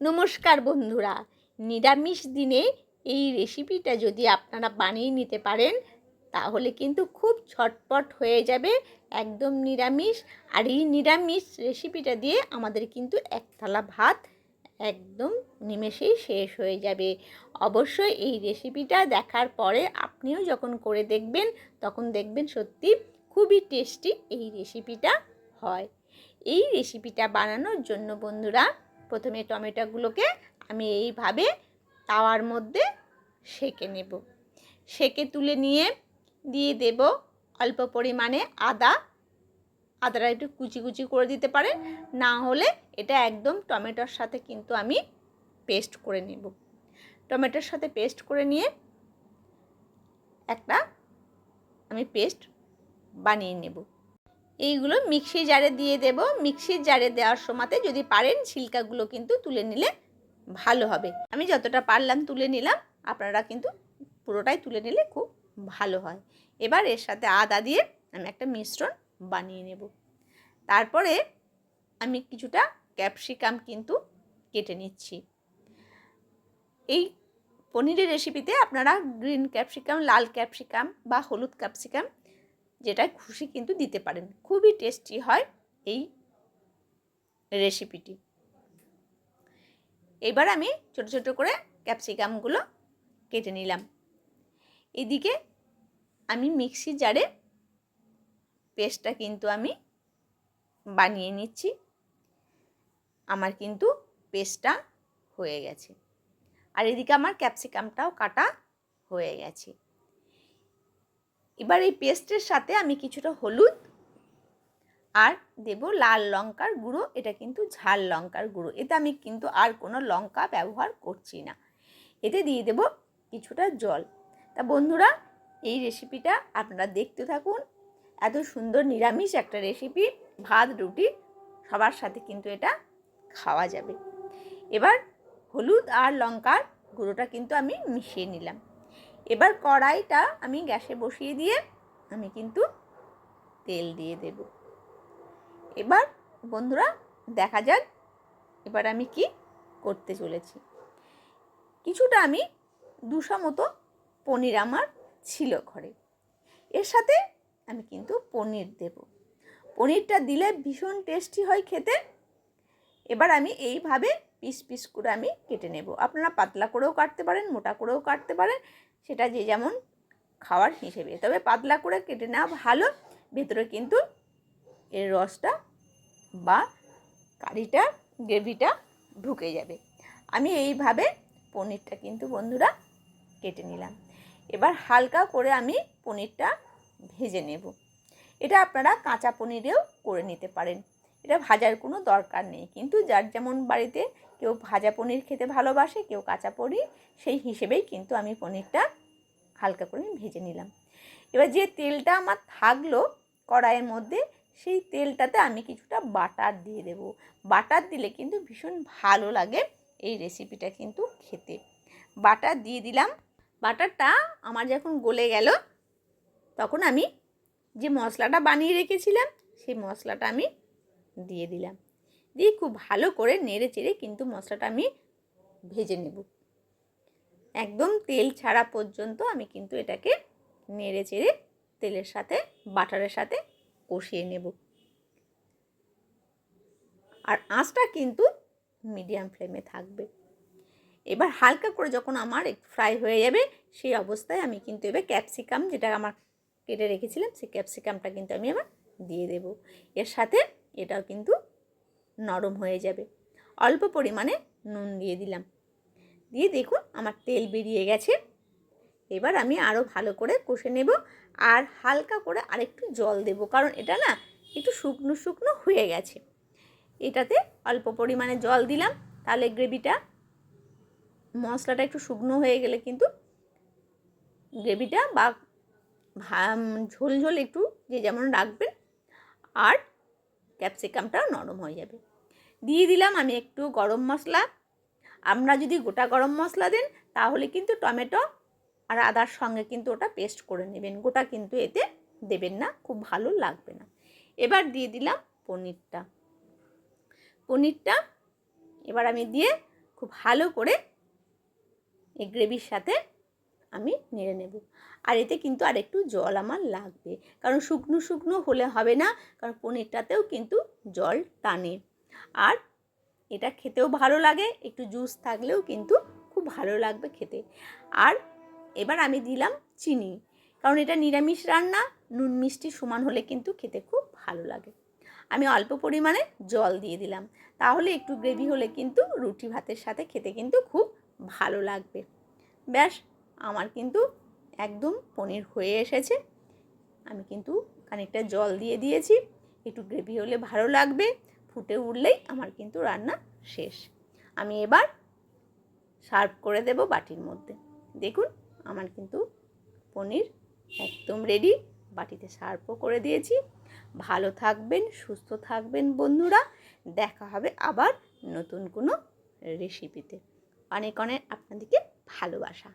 নমস্কার বন্ধুরা। নিরামিষ দিনে এই রেসিপিটা যদি আপনারা বানিয়ে নিতে পারেন, তাহলে কিন্তু খুব ছটপট হয়ে যাবে একদম নিরামিষ। আর এই নিরামিষ রেসিপিটা দিয়ে আমাদের কিন্তু এক থালা ভাত একদম নিমেষেই শেষ হয়ে যাবে। অবশ্যই এই রেসিপিটা দেখার পরে আপনিও যখন করে দেখবেন, তখন দেখবেন সত্যি খুবই টেস্টি এই রেসিপিটা হয়। এই রেসিপিটা বানানোর জন্য বন্ধুরা প্রথমে টমেটোগুলোকে আমি এইভাবে তাওয়ার মধ্যে সেঁকে নেব। সেঁকে তুলে নিয়ে দিয়ে দেব অল্প পরিমাণে আদা। আদাটা একটু কুচি কুচি করে দিতে পারেন, না হলে এটা একদম টমেটোর সাথে কিন্তু আমি পেস্ট করে নেব। টমেটোর সাথে পেস্ট করে নিয়ে একটা আমি পেস্ট বানিয়ে নেব। এইগুলো মিক্সি জারে দিয়ে দেব। মিক্সির জারে দেওয়ার সময়তে যদি পারেন ছিলকাগুলো কিন্তু তুলে নিলে ভালো হবে। আমি যতটা পারলাম তুলে নিলাম, আপনারা কিন্তু পুরোটাই তুলে নিলে খুব ভালো হয়। এবার এর সাথে আদা দিয়ে আমি একটা মিশ্রণ বানিয়ে নেব। তারপরে আমি কিছুটা ক্যাপসিকাম কিন্তু কেটে নিচ্ছি। এই পনিরের রেসিপিতে আপনারা গ্রিন ক্যাপসিকাম, লাল ক্যাপসিকাম বা হলুদ ক্যাপসিকাম যেটা খুশি কিন্তু দিতে পারেন। খুবই টেস্টি হয় এই রেসিপিটি এবার আমি ছোট ছোট করে ক্যাপসিকামগুলো কেটে নিলাম। এদিকে আমি মিক্সি জারে পেস্টটা কিন্তু আমি বানিয়ে নিচ্ছি। আমার কিন্তু পেস্টটা হয়ে গেছে। আর এদিকে আমার ক্যাপসিকামটাও কাটা হয়ে গেছে। এবার এই পেস্টের সাথে আমি কিছুটা হলুদ আর দেব লাল লঙ্কার গুঁড়ো। এটা কিন্তু ঝাল লঙ্কার গুঁড়ো। এতে আমি কিন্তু আর কোনো লঙ্কা ব্যবহার করছি না। এতে দিয়ে দেব কিছুটা জল। তা বন্ধুরা, এই রেসিপিটা আপনারা দেখতে থাকুন। এত সুন্দর নিরামিষ একটা রেসিপি ভাত, রুটি, সবার সাথে কিন্তু এটা খাওয়া যাবে। এবার হলুদ আর লঙ্কার গুঁড়োটা কিন্তু আমি মিশিয়ে নিলাম। এবার কড়াইটা আমি গ্যাসে বসিয়ে দিয়ে আমি কিন্তু তেল দিয়ে দেব। এবার বন্ধুরা দেখা যাক এবার আমি কি করতে চলেছি। কিছুটা আমি দুশো মতো পনির আমার ছিল ঘরে। এর সাথে আমি কিন্তু পনির দেব। পনিরটা দিলে ভীষণ টেস্টি হয় খেতে। এবার আমি এইভাবে পিস পিস করে আমি কেটে নেব। আপনারা পাতলা করেও কাটতে পারেন, মোটা করেও কাটতে পারেন। সেটা যে যেমন খাওয়ার হিসেবে। তবে পাতলা করে কেটে নেওয়া ভালো। ভেতরে কিন্তু এর রসটা বা কারিটা, গ্রেভিটা ঢুকে যাবে। আমি এইভাবে পনিরটা কিন্তু বন্ধুরা কেটে নিলাম। এবার হালকা করে আমি পনিরটা ভেজে নেব। এটা আপনারা কাঁচা পনিরেও করে নিতে পারেন। এটা ভাজার কোনো দরকার নেই। কিন্তু যার যেমন বাড়িতে কেউ ভাজা পনির খেতে ভালোবাসে, কেউ কাঁচা পনির, সেই হিসেবেই কিন্তু আমি পনিরটা হালকা করে ভেজে নিলাম। এবার যে তেলটা আমার থাকল কড়াইয়ের মধ্যে, সেই তেলটাতে আমি কিছুটা বাটার দিয়ে দেব। বাটার দিলে কিন্তু ভীষণ ভালো লাগে এই রেসিপিটা কিন্তু খেতে। বাটার দিয়ে দিলাম। বাটারটা আমার যখন গলে গেল, তখন আমি যে মশলাটা বানিয়ে রেখেছিলাম, সেই মশলাটা আমি দিয়ে দিলাম। দিয়ে খুব ভালো করে নেড়ে চেড়ে কিন্তু মশলাটা আমি ভেজে নেব। একদম তেল ছাড়া পর্যন্ত আমি কিন্তু এটাকে নেড়ে চেড়ে তেলের সাথে, বাটারের সাথে কষিয়ে নেব। আর আঁচটা কিন্তু মিডিয়াম ফ্লেমে থাকবে। এবার হালকা করে যখন আমার ফ্রাই হয়ে যাবে, সেই অবস্থায় আমি কিন্তু এবার ক্যাপসিকাম যেটা আমার কেটে রেখেছিলাম, সেই ক্যাপসিকামটা কিন্তু আমি আবার দিয়ে দেব। এর সাথে এটাও কিন্তু নরম হয়ে যাবে। অল্প পরিমাণে নুন দিয়ে দিলাম। দিয়ে দেখুন আমার তেল বেরিয়ে গেছে। এবার আমি আরও ভালো করে কষে নেব আর হালকা করে আরেকটু জল দেব, কারণ এটা না একটু শুকনো শুকনো হয়ে গেছে। এটাতে অল্প পরিমাণে জল দিলাম, তাহলে গ্রেভিটা, মশলাটা একটু শুকনো হয়ে গেলে কিন্তু গ্রেভিটা বা ঝোল ঝোল একটু যে যেমন রাখবেন। আর ক্যাপসিকামটাও নরম হয়ে যাবে। দিয়ে দিলাম আমি একটু গরম মশলা। আপনারা যদি গোটা গরম মশলা দেন, তাহলে কিন্তু টমেটো আর আদার সঙ্গে কিন্তু ওটা পেস্ট করে নেবেন। গোটা কিন্তু এতে দেবেন না, খুব ভালো লাগবে না। এবার দিয়ে দিলাম পনিরটা। পনিরটা এবার আমি দিয়ে খুব ভালো করে এই গ্রেভির সাথে আমি নেড়ে নেব। আর এতে কিন্তু আর একটু জল আমার লাগবে। কারণ শুকনো শুকনো হলে হবে না, কারণ পনিরটাতেও কিন্তু জল টানে। আর এটা খেতেও ভালো লাগে, একটু জুস থাকলেও কিন্তু খুব ভালো লাগবে খেতে। আর এবার আমি দিলাম চিনি, কারণ এটা নিরামিষ রান্না, নুন মিষ্টি সমান হলে কিন্তু খেতে খুব ভালো লাগে। আমি অল্প পরিমাণে জল দিয়ে দিলাম, তাহলে একটু গ্রেভি হলে কিন্তু রুটি ভাতের সাথে খেতে কিন্তু খুব ভালো লাগবে। ব্যাস আমার কিন্তু একদম পনির হয়ে এসেছে। আমি কিন্তু খানিকটা জল দিয়ে দিয়েছি। একটু গ্রেভি হলে ভালো লাগবে, ফুটে উঠলেই আমার কিন্তু রান্না শেষ। আমি এবার সার্ভ করে দেব বাটির মধ্যে। দেখুন, আমার কিন্তু পনির একদম রেডি বাটিতে সার্ভও করে দিয়েছি। ভালো থাকবেন, সুস্থ থাকবেন বন্ধুরা। দেখা হবে আবার নতুন কোনো রেসিপিতে অনেক অনেক আপনাদেরকে ভালোবাসা।